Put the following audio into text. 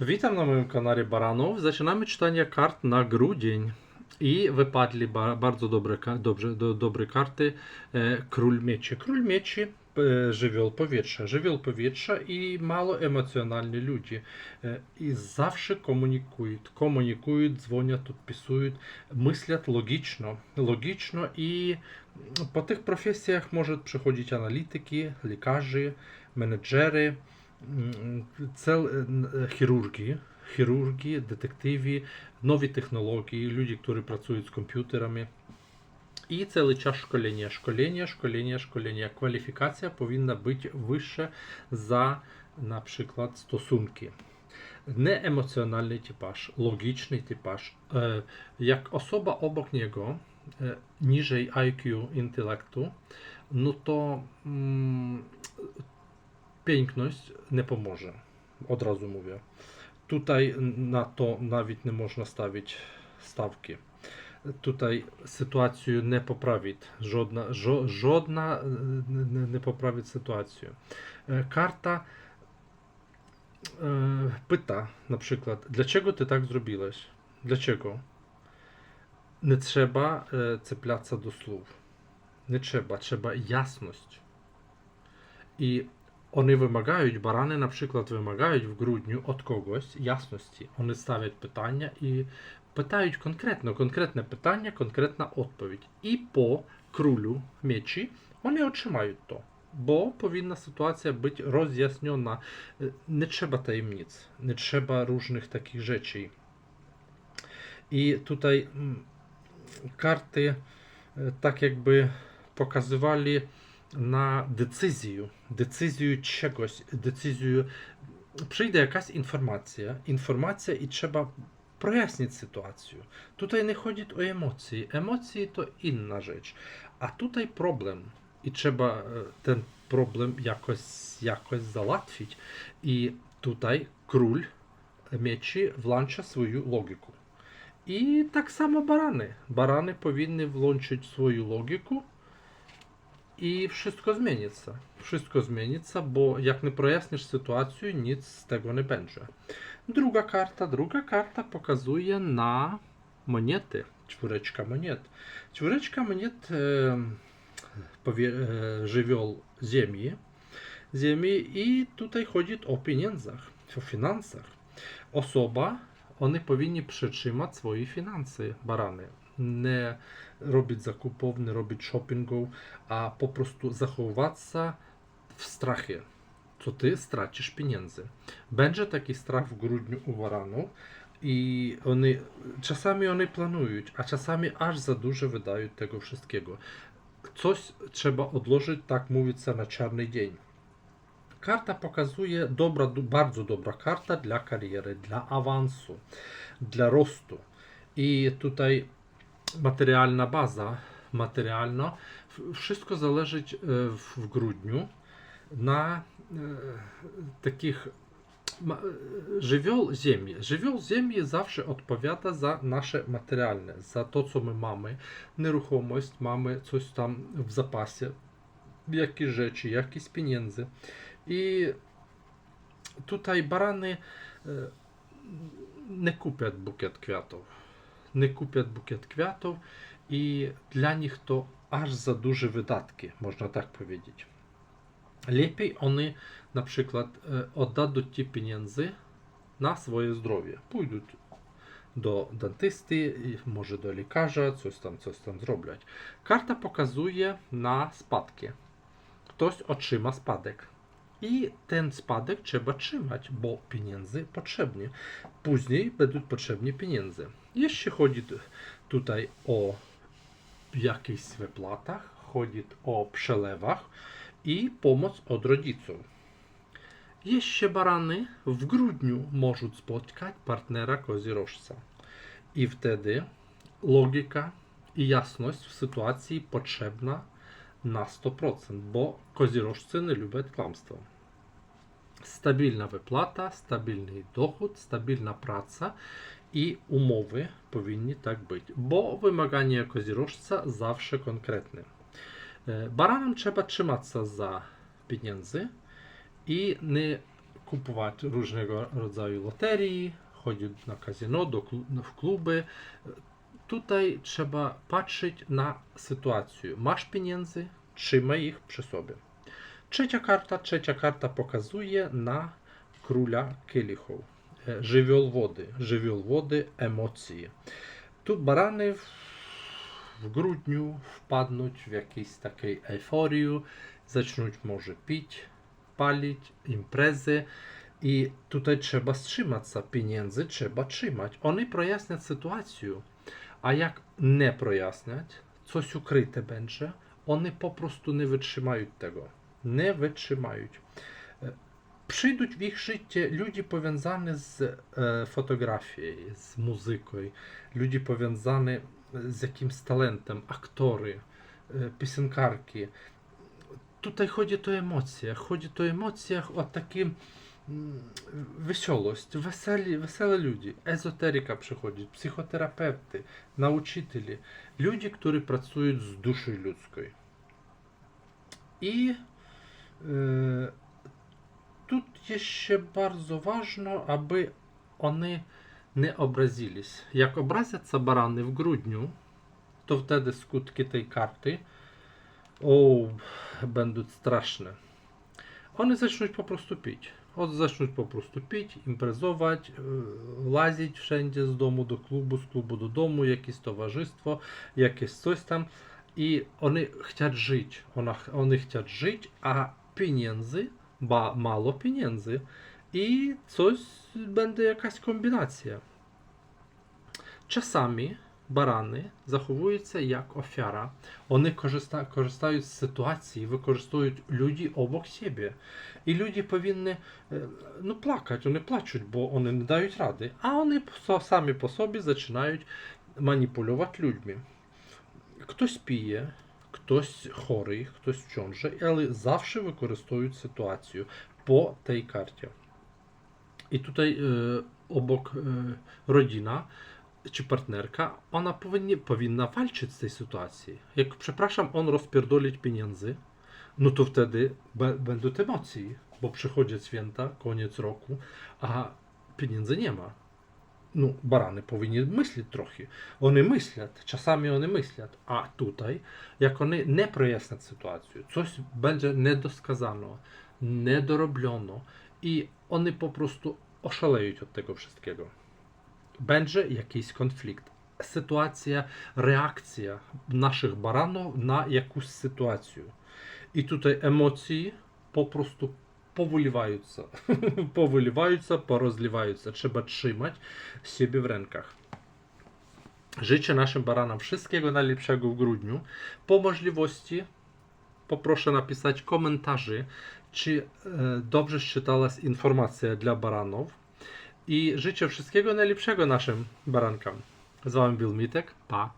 Witam na moim kanale Baranów. Zaczynamy czytanie kart na grudzień. I wypadli bardzo dobre, dobrze, do, dobre karty e, Król Mieczy. Król Mieczy e, żywioł powietrza. Żywioł powietrza i mało emocjonalni ludzie. E, I zawsze komunikują. Komunikują, dzwonią, podpisują, myślą logiczno. Logiczno i po tych profesjach może przychodzić analityki, lekarze, menedżery, це е, е, хірурги, хірурги, детективи, нові технології, люди, які працюють з комп'ютерами. І це час школення, школення, школення, школення. Кваліфікація повинна бути вища за, наприклад, стосунки. Не емоціональний типаж, логічний типаж. Е, як особа обок нього, ніжей IQ інтелекту, ну то piękność nie pomoże. Od razu mówię. Tutaj na to nawet nie można stawić stawki. Tutaj sytuację nie poprawi. Żadna, żo, żadna nie poprawi sytuację. Karta pyta na przykład, dlaczego ty tak zrobiłeś? Dlaczego? Nie trzeba цеплятися до слов. Не треба, треба ясність. І вони вимагають, барани, наприклад, вимагають в грудню від когось ясності. Вони ставлять питання і питають конкретно, конкретне питання, конкретна відповідь. І по крулю мечі вони отримають то. Бо повинна ситуація бути роз'яснена. Е, не треба таємниць, не треба різних таких речей. І тут карти е, так якби показували на децизію, децизію чогось, децизію. Прийде якась інформація, інформація і треба прояснити ситуацію. Тут не ходять о емоції. Емоції то інна річ. А тут проблем. І треба ten е, проблем якось якось залатвити. І тут круль мечі вланча свою логіку. І так само барани. Барани повинні влончити свою логіку. i wszystko zmieni się. Wszystko zmieni się, bo jak nie проясnisz sytuację, nic z tego nie będzie. Druga karta, druga karta pokazuje na monety. Czwóreczka monet. Czwóreczka monet e, powie, e, żywioł ziemi. Ziemi i tutaj chodzi o pieniądzach, o finansach. Osoba, one powinni przytrzymać swoje finanse, barany. Nie robić zakupów, nie robić shoppingu, a po prostu zachowywać się w strachie, co ty stracisz pieniędzy. Będzie taki strach w grudniu u waranów i oni, czasami one planują, a czasami aż za dużo wydają tego wszystkiego. Coś trzeba odłożyć, tak mówić, na czarny dzień. Karta pokazuje dobra, bardzo dobra karta dla kariery, dla awansu, dla rostu. I tutaj матеріальна база. Матеріально, Wszystko залежить е, в грудню на е, таких е, Живіл землі. Живіл землі завжди відповідає за наше матеріальне, за те, що ми маємо, нерухомість, маємо щось там в запасі, якісь речі, якісь пінензи. І тут барани не куплять букет квітів не куплять букет квятов, і для них то аж за дуже видатки, можна так powiedzieć. Lepiej oni na przykład oddadzą ci pieniędzy na swoje zdrowie. Pójdą do dentysty, może do lekarza, coś tam, coś tam zrobić. Karta pokazuje na spadki. Ktoś otrzyma spadek i ten spadek trzeba trzymać, bo pieniędzy potrzebnie. Później będą potrzebne pieniądze. Jeśli chodzi tutaj o jakichś wypłatach, chodzi o przelewach i pomoc od rodziców. Jeszcze barany w grudniu mogą spotkać partnera kozirożca. I wtedy logika i jasność w sytuacji potrzebna на 100%, бо козірожці не люблять кламство. Стабільна виплата, стабільний доход, стабільна праця і умови повинні так бути. Бо вимагання козірожця завжди конкретне. Е, баранам треба триматися за пінянзи і не купувати різного роdzaju лотерії, ходять на казино, в клуби. Tutaj trzeba patrzeć na sytuację. Masz pieniędzy, trzymaj ich przy sobie. Trzecia karta. Trzecia karta pokazuje na króla kielichów. Żywioł wody. Żywioł wody, emocje. Tu barany w, w grudniu wpadną w jakiejś takiej euforii, zaczną może pić, palić, imprezy. I tutaj trzeba strzymać się pieniędzy, trzeba trzymać. Oni прояснять sytuację a jak nie projaśniać, coś ukryte będzie, one po prostu nie wytrzymają tego. Nie wytrzymają. Przyjdą w ich życie ludzie powiązani z fotografią, z muzyką, ludzie powiązani z jakimś talentem, aktory, piosenkarki. Tutaj chodzi o emocje, chodzi o emocjach, o takim веселость, веселі, веселі люди, езотерика приходить, психотерапевти, научителі, люди, які працюють з душою людською. І е, э, тут є ще дуже важливо, аби вони не образились. Як образяться барани в грудню, то втеди скутки тієї карти о, будуть страшні. Вони почнуть попросту пити. От зачнуть попросту піть, імпрезувати, е, лазять всенді з дому до клубу, з клубу додому, якесь товариство, якесь щось там. І вони хочуть жити. Вони хочуть жити, а пінензи, ба мало пінензи. І щось буде якась комбінація. Часами барани заховуються як офіра. Вони користуються користають ситуації, використовують люди обох собі. І люди повинні е, ну, плакати, вони плачуть, бо вони не дають ради. А вони самі по собі починають маніпулювати людьми. Хтось піє. Хтось хорий, хтось в чому же, але завжди використовують ситуацію по тій карті. І тут е, обок е, родина czy partnerka, ona powinni, powinna walczyć z tej sytuacji. Jak, przepraszam, on rozpierdolić pieniędzy, no to wtedy będą te emocje, bo przychodzi święta, koniec roku, a pieniędzy nie ma. No, barany powinni myśleć trochę. One myślą, czasami one myślą, a tutaj, jak one nie прояснят sytuację, coś będzie niedoskazano, niedorobiono i one po prostu oszaleją od tego wszystkiego będzie jakiś konflikt. Sytuacja, reakcja naszych baranów na jakąś sytuację. I tutaj emocje po prostu powylewаются, powylewаются, porozliewаются. Trzeba trzymać siebie w rękach. Życzę naszym baranom wszystkiego najlepszego w grudniu. Po możliwości poproszę napisać komentarzy, czy e, dobrze czytała informacja dla baranów i życzę wszystkiego najlepszego naszym barankom. Z Wami był Mitek, pa!